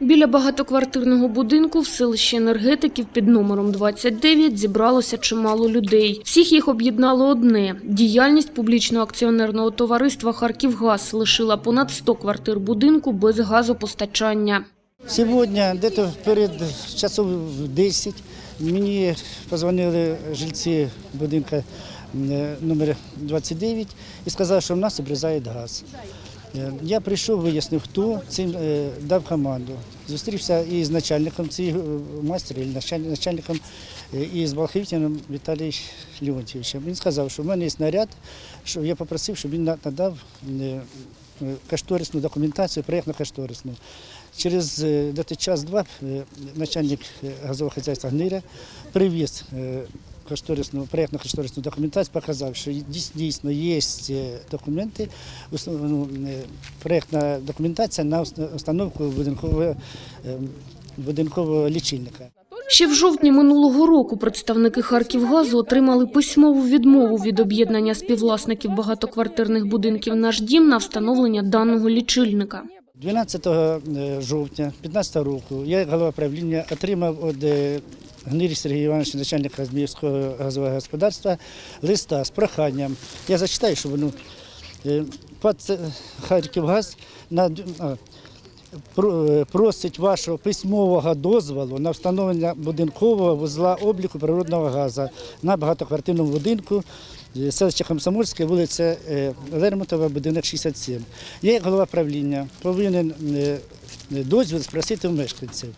Біля багатоквартирного будинку в селищі енергетиків під номером 29 зібралося чимало людей. Всіх їх об'єднало одне – діяльність публічного акціонерного товариства «Харківгаз» лишила понад 100 квартир будинку без газопостачання. Сьогодні, десь перед часов 10, мені позвонили жильці будинку е, номер 29 і сказали, що в нас обрізають газ. Е, Я прийшов, вияснив, хто цим е, дав команду. Зустрівся із начальником цього майстра, і начальником е, із Балхівтіном Віталієм Леонтьовичем. Він сказав, що в мене є наряд, що я попросив, щоб він надав е, е, кошторисну документацію, проєктно-кошторисну. Через е, час-два е, начальник е, газового хазяйства Гниря привіз кошторисну, проєктно-кошторисну документацію, показав, що дійс- дійсно є е, документи, ну, е, проєктна документація на установку будинкового, е, будинкового лічильника. Ще в жовтні минулого року представники «Харківгазу» отримали письмову відмову від об'єднання співвласників багатоквартирних будинків «Наш дім» на встановлення даного лічильника. 12 е, жовтня 2015 року я, голова правління, отримав від е, Гнирі Сергія Івановича, начальника Зміївського газового господарства, листа з проханням. Я зачитаю, щоб воно е, Харківгаз а, про- е, просить вашого письмового дозволу на встановлення будинкового вузла обліку природного газу на багатоквартирному будинку е, селища Комсомольське, вулиця Лермонтова, будинок 67. Я, як голова правління, повинен дозвіл спросити у мешканців.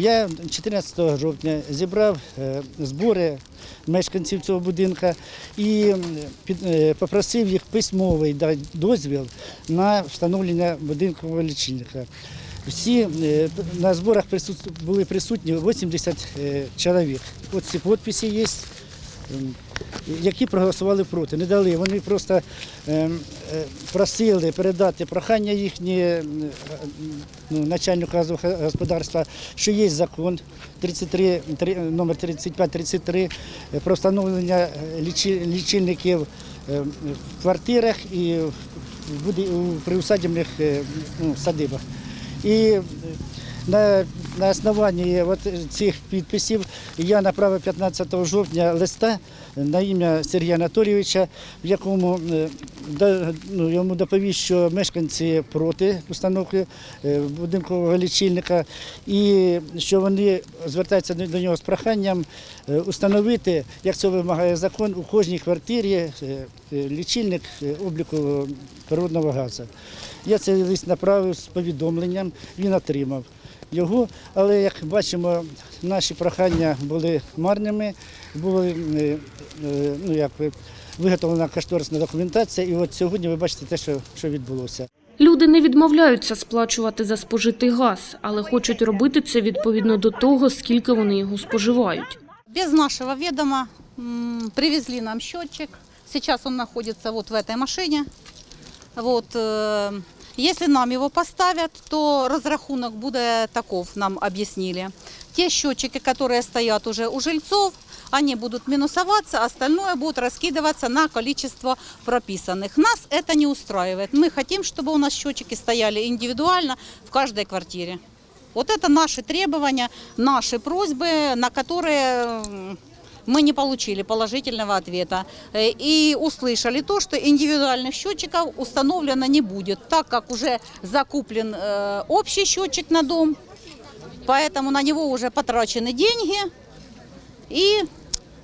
Я 14 жовтня зібрав е, збори мешканців цього будинку і е, попросив їх письмовий дозвіл на встановлення будинкового лічильника. Всі е, на зборах були присутні 80 е, чоловік. Ось ці підписи є, які проголосували проти. Не дали. Вони просто ем, е, просили передати прохання їхнє ну, начальнику господарства, що є закон 33, три- номер 3533 е, про встановлення е, лічильників в квартирах і в приусадібних ну, садибах. І на, на основанні цих підписів я направив 15 жовтня листа на ім'я Сергія Анатолійовича, в якому да- ну, йому доповів, що мешканці проти установки е, будинкового лічильника і що вони звертаються до нього з проханням е, установити, як це вимагає закон, у кожній квартирі е, е, лічильник е, обліку природного газу. Я цей лист направив з повідомленням, він отримав його, але як бачимо, наші прохання були марними, була е, е, ну, як, виготовлена кошторисна документація, і от сьогодні ви бачите те, що, що відбулося. Люди не відмовляються сплачувати за спожитий газ, але хочуть робити це відповідно до того, скільки вони його споживають. Без нашего ведома м, привезли нам счетчик. Сейчас он находится вот в этой машине. Вот, э, если нам его поставят, то разрахунок будет таков, нам объяснили. Те счетчики, которые стоят уже у жильцов, они будут минусоваться, остальное будет раскидываться на количество прописанных. Нас это не устраивает. Мы хотим, чтобы у нас счетчики стояли индивидуально в каждой квартире. Вот это наши требования, наши просьбы, на которые м, мы не получили положительного ответа. Э, И услышали то, что индивидуальных счетчиков установлено не будет, так как уже закуплен э, общий счетчик на дом, поэтому на него уже потрачены деньги, и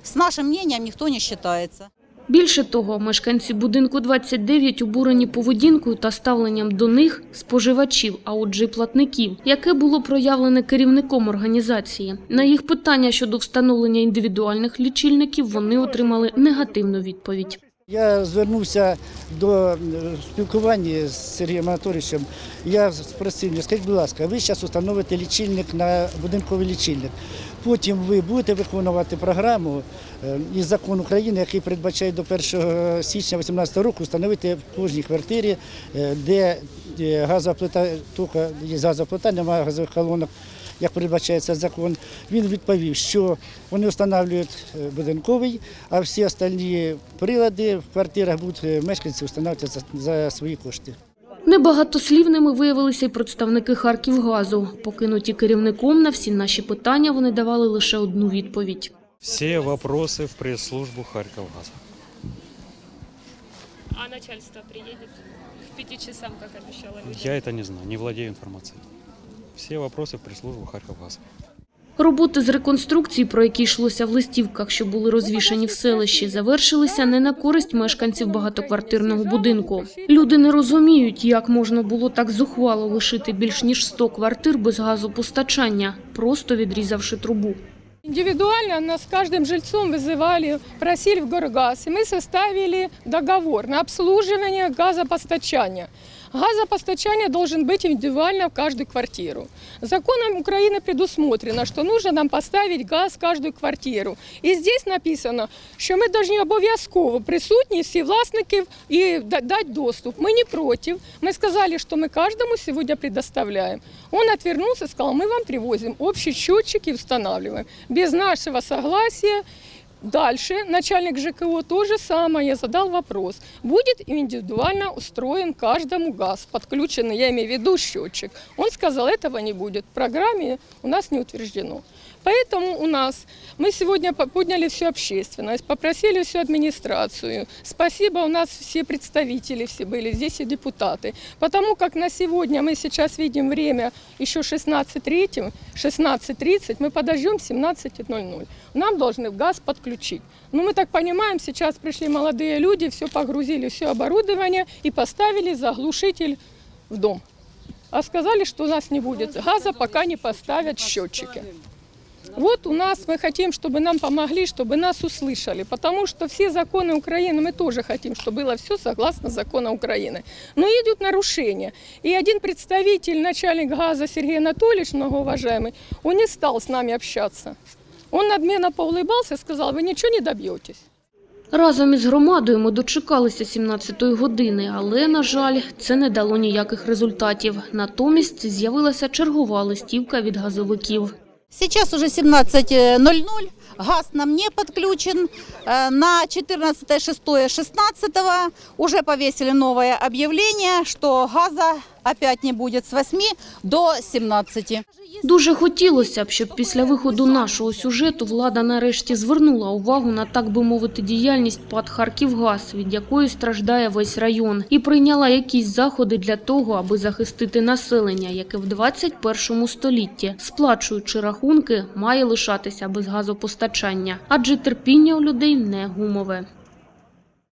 с нашим мнением никто не считается. Більше того, мешканці будинку 29 обурені поведінкою та ставленням до них споживачів, а отже й платників, яке було проявлене керівником організації. На їх питання щодо встановлення індивідуальних лічильників вони отримали негативну відповідь. Я звернувся до е, спілкування з Сергієм Анатолійовичем. Я спросив, скажіть, будь ласка, ви зараз встановите лічильник на будинковий лічильник. Потім ви будете виконувати програму е, і закон України, який передбачає до 1 січня 2018 року встановити в кожній квартирі, е, де е, газова плита, є газова плита, немає газових колонок, як передбачається закон, він відповів, що вони встановлюють е, будинковий, а всі остальні прилади в квартирах будуть е, мешканці встановлювати за, за свої кошти. Небагатослівними виявилися й представники Харківгазу. Покинуті керівником на всі наші питання вони давали лише одну відповідь. Все вопросы в пресс-службу Харьковгаза. А начальство приедет к пяти часам, как обещала? Я это не знаю, не владею информацией. Все вопросы в пресс-службу Харьковгаза. Роботи з реконструкції, про які йшлося в листівках, що були розвішані в селищі, завершилися не на користь мешканців багатоквартирного будинку. Люди не розуміють, як можна було так зухвало лишити більш ніж 100 квартир без газопостачання, просто відрізавши трубу. Индивидуально нас с каждым жильцом вызывали, просили в Горгаз, и мы составили договор на обслуживание газопостачания. Газопостачание должен быть индивидуально в каждую квартиру. Законом Украины предусмотрено, что нужно нам поставить газ в каждую квартиру. И здесь написано, що ми повинні обов'язково присутні всі власників і да- дати доступ. Ми не проти. Ми сказали, що ми кожному сьогодні предоставляємо. Он отвернулся и сказал, мы вам привозим общий счетчик и устанавливаем. Без нашего согласия Дальше начальник ЖКО то же самое, задал вопрос. Будет индивидуально устроен каждому газ, подключенный, я имею в виду счетчик. Он сказал, этого не будет. В программе у нас не утверждено. Поэтому у нас, мы сегодня по- подняли всю общественность, попросили всю администрацию. Спасибо, у нас все представители все были, здесь и депутаты. Потому как на сегодня мы сейчас видим время еще 16.30, 16.30, мы подождем 17.00. Нам должны газ подключить. Ну, мы так понимаем, сейчас пришли молодые люди, все погрузили, все оборудование и поставили заглушитель в дом. А сказали, что у нас не будет газа, пока не поставят счетчики. Вот у нас мы хотим, чтобы нам помогли, чтобы нас услышали, потому что все законы Украины, мы тоже хотим, чтобы было все согласно закону Украины. Но идут нарушения. И один представитель, начальник газа Сергей Анатольевич, многоуважаемый, он не стал с нами общаться. Он надменно поулыбался и сказал, вы ничего не добьетесь. Разом із громадою ми дочекалися 17-ї години, але, на жаль, це не дало ніяких результатів. Натомість з'явилася чергова листівка від газовиків. Сейчас уже 17.00, газ нам не подключен. Э, На 14.06.16 уже повесили новое объявление, что газа опять не будет с 8 до 17. Дуже хотілося б, щоб після виходу нашого сюжету влада нарешті звернула увагу на, так би мовити, діяльність ПАД «Харківгаз», від якої страждає весь район, і прийняла якісь заходи для того, аби захистити населення, яке в 21 столітті, сплачуючи рахунки, має лишатися без газопостачання, адже терпіння у людей не гумове.